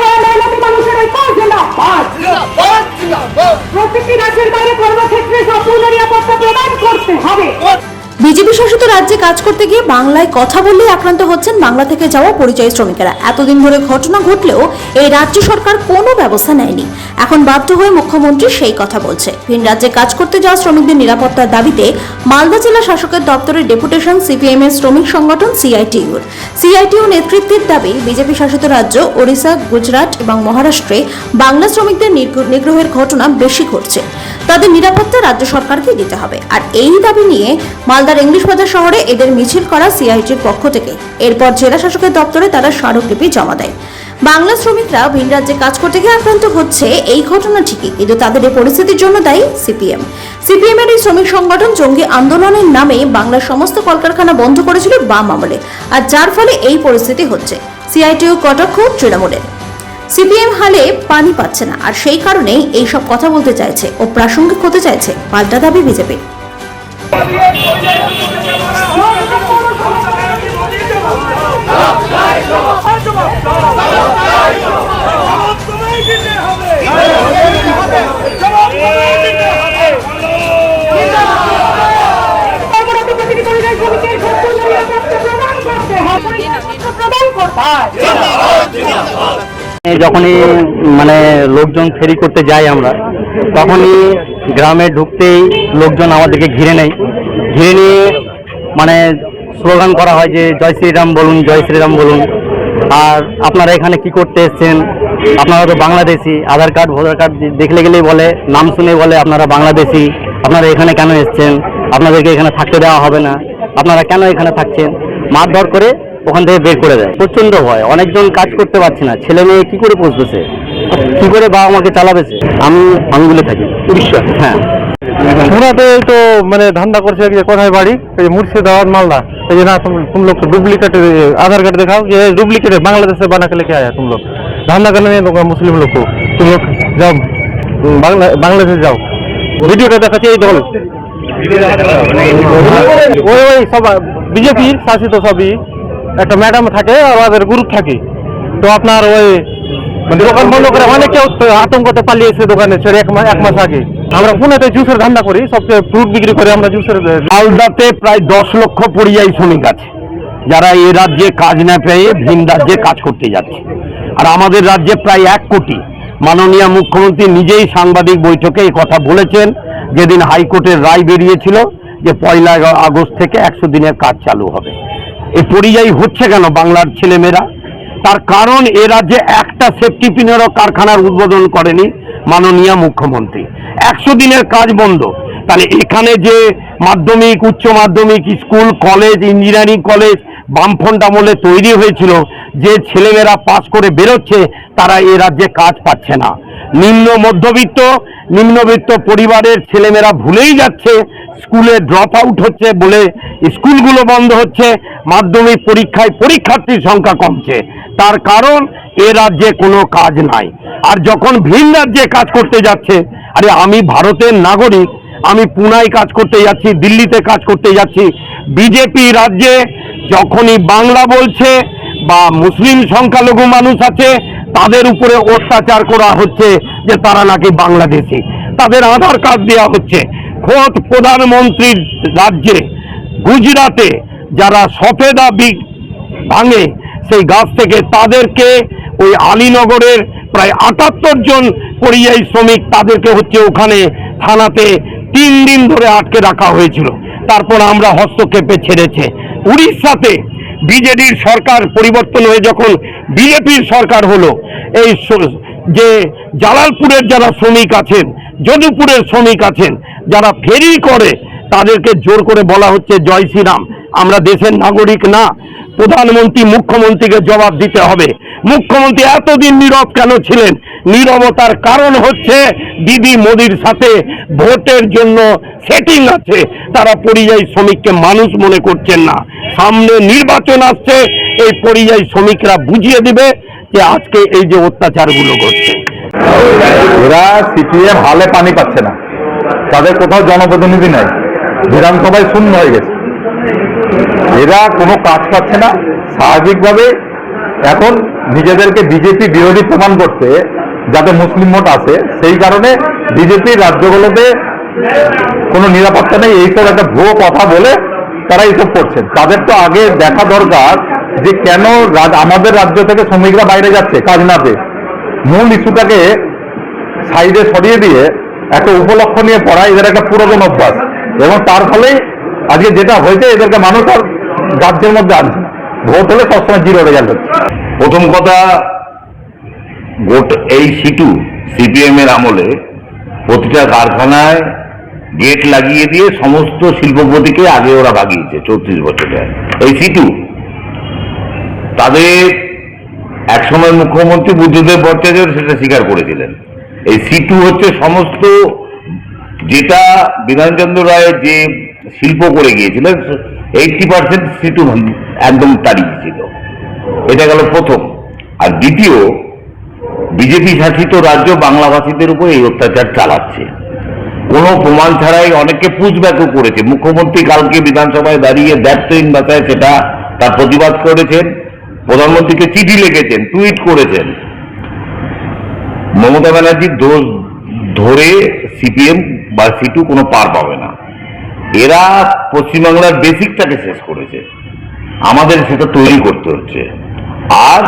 খাওয়া মেহনতি মানুষের ঐক্য জিন্দাবাদ প্রত্যেকটি রাজ্যের বাইরে কর্মক্ষেত্রে সম্পূর্ণ নিরাপত্তা প্রদান করতে হবে। বিজেপি শাসিত রাজ্যে কাজ করতে গিয়ে বাংলায় কথা বললেই আক্রান্ত হচ্ছেন বাংলা থেকে যাওয়া পরিযায়ী শ্রমিকেরা। এতদিন ধরে ঘটনা ঘটলেও এই রাজ্য সরকার কোনো ব্যবস্থা নেয়নি। এখন বাধ্য হয়ে মুখ্যমন্ত্রী সেই কথা বলছে। ভিন রাজ্যে কাজ করতে যাওয়া শ্রমিকদের নিরাপত্তার দাবিতে মালদা জেলা শাসকের দপ্তরের ডেপুটেশন সিপিএম এর শ্রমিক সংগঠন সিআইটিউর। সিআইটিউ নেতৃত্বের দাবি, বিজেপি শাসিত রাজ্য, ওড়িশা, গুজরাট এবং মহারাষ্ট্রে বাংলা শ্রমিকদের নিগ্রহের ঘটনা বেশি ঘটছে। তাদের নিরাপত্তা রাজ্য সরকারকে দিতে হবে। আর এই দাবি নিয়ে মালদার ইংলিশ বাজার শহরে এদের মিছিল করা সিআইটির পক্ষ থেকে। এরপর জেলা শাসকের দপ্তরে তারা স্মারকলিপি জমা দেয়। বাংলা শ্রমিকরা ভিন রাজ্যে কাজ করতে গিয়ে আক্রান্ত হচ্ছে, এই ঘটনা ঠিকই, কিন্তু তাদের এই পরিস্থিতির জন্য দায়ী সিপিএম। সিপিএম এর এই শ্রমিক সংগঠন জঙ্গি আন্দোলনের নামে বাংলার সমস্ত কলকারখানা বন্ধ করেছিল বাম আমলে, আর যার ফলে এই পরিস্থিতি হচ্ছে। সিআইটিউ কটাক্ষ তৃণমূলের। সিপিএম হালে পানি পাচ্ছে না আর সেই কারণেই এই সব কথা বলতে চাইছে ও প্রাসঙ্গিক হতে চাইছে পাল্টা দাবি জবাব যখনই মানে লোকজন ফেরি করতে যাই আমরা, তখনই গ্রামে ঢুকতেই লোকজন আমাদেরকে ঘিরে নেয়। ঘিরে নিয়ে মানে স্লোগান করা হয় যে, জয় শ্রীরাম বলুন, জয় শ্রীরাম বলুন। আর আপনারা এখানে কি করতে এসছেন? আপনারা তো Bangladeshi, Aadhaar card, voter card দেখলে গেলেই বলে, নাম শুনে বলে আপনারা বাংলাদেশি, আপনারা এখানে কেন এসছেন? আপনাদেরকে এখানে থাকতে দেওয়া হবে না। আপনারা কেন এখানে থাকছেন? মারধর করে ওখান থেকে বের করে দেয়। প্রচণ্ড ভয়। অনেকজন কাজ করতে পারছে না। ছেলে মেয়ে কি করে পৌঁছতেছে কি করে বাবা আমাকে চালাবেছে? আমি আঙ্গুলে থাকি। উড়িষ্যা? হ্যাঁ। পুরাতে তো মানে ধান্দা করছে যে কোথায় বাড়ি? এই মুর্শিদাবাদ মালদা। এই যে না তুম লোক? ডুপ্লিকেট আধার ভিডিওটা দেখাচ্ছে এই দল ওই ওই সব বিজেপি শাসিত সবই। একটা ম্যাডাম থাকে আর ওদের গ্রুপ থাকে। তো আপনার ওই মানে দোকান বন্ধ করে অনেক আতঙ্কতে পালিয়েছে দোকানে ছেড়ে এক মাস এক মাস আগে। আমরা পুনেতে জুসের ধান্দা করি সবচেয়ে ফ্রুট বিক্রি করে আমরা জুসের মালদাতে প্রায় দশ লক্ষ পরিযায়ী শ্রমিক আছে। যারা এ রাজ্যে কাজ না পেয়ে ভিন রাজ্যে কাজ করতে যাচ্ছে। আর আমাদের রাজ্যে প্রায় এক কোটি। মাননীয় মুখ্যমন্ত্রী নিজেই সাংবাদিক বৈঠকে এই কথা বলেছেন। যেদিন হাইকোর্টের রায় বেরিয়েছিল যে পয়লা আগস্ট থেকে একশো দিনের কাজ চালু হবে। এই পরিযায়ী হচ্ছে কেন বাংলার ছেলেমেয়েরা? তার কারণ এ রাজ্যে একটা সেফটি পিনেরও কারখানার উদ্বোধন করেনি মাননীয় মুখ্যমন্ত্রী। একশো দিনের কাজ বন্ধ। তাহলে এখানে যে মাধ্যমিক, উচ্চ মাধ্যমিক, স্কুল, কলেজ ইঞ্জিনিয়ারিং কলেজ বামফ্রন্ট আমলে তৈরি হয়েছিল, যে ছেলেমেয়েরা পাশ করে বেরোচ্ছে, তারা এ রাজ্যে কাজ পাচ্ছে না। নিম্ন মধ্যবিত্ত, নিম্নবিত্ত পরিবারের ছেলেমেয়েরা ভুলেই যাচ্ছে, স্কুলে ড্রপ আউট হচ্ছে বলে স্কুলগুলো বন্ধ হচ্ছে, মাধ্যমিক পরীক্ষায় পরীক্ষার্থীর সংখ্যা কমছে। তার কারণ, এ রাজ্যে কোনো কাজ নাই। আর যখন ভিন রাজ্যে কাজ করতে যাচ্ছে, আরে আমি ভারতের নাগরিক, আমি পুনায় কাজ করতে যাচ্ছি, দিল্লিতে কাজ করতে যাচ্ছি, বিজেপি রাজ্যে যখনই বাংলা বলছে বা মুসলিম সংখ্যালঘু মানুষ আছে তাদের উপরে অত্যাচার করা হচ্ছে যে তারা নাকি বাংলাদেশি। তাদের আধার কার্ড দেওয়া হচ্ছে। খোদ প্রধানমন্ত্রীর রাজ্যে গুজরাটে যারা সফেদা বি- ভাঙে, সেই গাছ থেকে তাদেরকে ওই আলীনগরের প্রায় আটাত্তর জন পরিযায়ী শ্রমিক তাদেরকে হচ্ছে ওখানে থানাতে তিন দিন ধরে আটকে রাখা হয়েছিল। তারপর আমরা হস্তক্ষেপে ছেড়েছে। উড়িষ্যাতে বিজেডির সরকার পরিবর্তন হয়ে যখন বিজেপির সরকার হলো, এই যে জালালপুরের যারা শ্রমিক আছেন, যদুপুরের শ্রমিক আছেন, যারা ফেরি করে, তাদেরকে জোর করে বলা হচ্ছে, জয় শ্রীরাম, আমরা দেশের নাগরিক না। প্রধানমন্ত্রী, মুখ্যমন্ত্রীকে জবাব দিতে হবে। মুখ্যমন্ত্রী এতদিন নীরব কেন ছিলেন? নীরবতার কারণ হচ্ছে দিদি মোদির সাথে ভোটের জন্য সেটিং আছে। তারা পরিযায়ী শ্রমিককে মানুষ মনে করছেন না। সামনে নির্বাচন আসছে, এই পরিযায়ী শ্রমিকরা বুঝিয়ে দিবে যে আজকে এই যে অত্যাচারগুলো করছে এরা সিপিএম হালে পানি পাচ্ছে না। তাদের কোথাও জনপ্রতিনিধি নাই। বিধানসভায় শূন্য হয়ে গেছে। এরা কোনো কাজ পাচ্ছে না। স্বাভাবিকভাবে এখন নিজেদেরকে বিজেপি বিরোধী প্রমাণ করতে যাতে মুসলিম ভোট আছে সেই কারণে বিজেপি রাজ্যগুলোতে কোনো নিরাপত্তা নেই। এইসব একটা ভুয়ো কথা বলে তারা এইসব করছেন তাদের তো আগে দেখা দরকার যে কেন আমাদের রাজ্য থেকে শ্রমিকরা বাইরে যাচ্ছে কাজ না পেয়ে মূল ইস্যুটাকে সাইডে সরিয়ে দিয়ে একটা উপলক্ষ নিয়ে পড়া, এদের একটা পুরাতন অভ্যাস। এবং তার ফলেই আজকে যেটা হয়েছে, এদেরকে মানুষ আর রাজ্যের মধ্যে আনছে ভোট হলে সবসময় জিরো রেজাল্ট হচ্ছে প্রথম কথা গোট এই সিটু সিপিএম এর আমলে প্রতিটা কারখানায় গেট লাগিয়ে দিয়ে সমস্ত শিল্পপতিকে আগে ওরা ভাগিয়েছে চৌত্রিশ বছরে। এই সিটু, তাদের একসময় মুখ্যমন্ত্রী বুদ্ধদেব ভট্টাচার্য সেটা স্বীকার করেছিলেন। এই সিটু হচ্ছে সমস্ত, যেটা বিধানচন্দ্র রায়ের যে শিল্প করে গিয়েছিলেন এইটটি পার্সেন্ট সিটু একদম তাড়িয়ে ছিল এটা গেল প্রথম। আর দ্বিতীয়, বিজেপি শাসিত রাজ্য বাংলাভাষীদের উপর এই অত্যাচার চালাচ্ছে। কোনো প্রমাণ ছাড়াই অনেকে পুষব্যাকও করেছে। মুখ্যমন্ত্রী কালকে বিধানসভায় দাঁড়িয়ে দায়িত্বহীন ভাষায় সেটা তার প্রতিবাদ করেছেন, প্রধানমন্ত্রীকে চিঠি লিখেছেন, টুইট করেছেন। মমতা ব্যানার্জির দোষ ধরে সিপিএম বা সিটু কোনো পার পাবে না। এরা পশ্চিমবাংলার বেসিকটাকে শেষ করেছে। আমাদের সেটা তৈরি করতে হচ্ছে। আর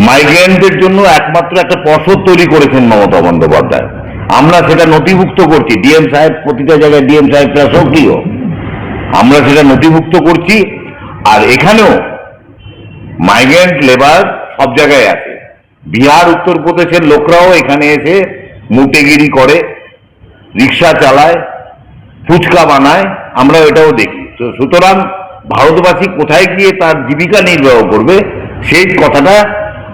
মাইগ্রেন্টদের জন্য একমাত্র একটা পর্ষদ তৈরি করেছেন মমতা বন্দ্যোপাধ্যায়। আমরা সেটা নথিভুক্ত করছি। ডিএম সাহেব প্রতিটা জায়গায় ডিএম সাহেবরা সক্রিয় আমরা সেটা নথিভুক্ত করছি। আর এখানেও মাইগ্রেন্ট লেবার সব জায়গায় আছে। বিহার, উত্তরপ্রদেশের লোকরাও এখানে এসে মুটেগিরি করে, রিক্সা চালায় ফুচকা বানায়, আমরা এটাও দেখি। তো সুতরাং ভারতবাসী কোথায় গিয়ে তার জীবিকা নির্বাহ করবে, সেই কথাটা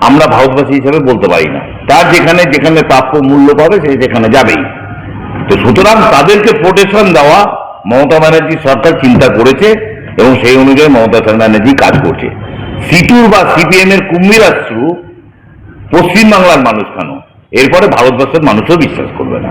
আমরা ভারতবাসী হিসেবে বলতে পারি না। তার যেখানে যেখানে প্রাপ্য মূল্য পাবে, সে সেখানে যাবেই। তো সুতরাং তাদেরকে প্রোটেকশন দেওয়া মমতা ব্যানার্জি সরকার চিন্তা করেছে এবং সেই অনুযায়ী মমতা ব্যানার্জি কাজ করছে। সিটুর বা সিপিএম এর কুম্ভীরাশ্রু পশ্চিমবাংলার মানুষ কেন? এরপরে ভারতবর্ষের মানুষও বিশ্বাস করবে না।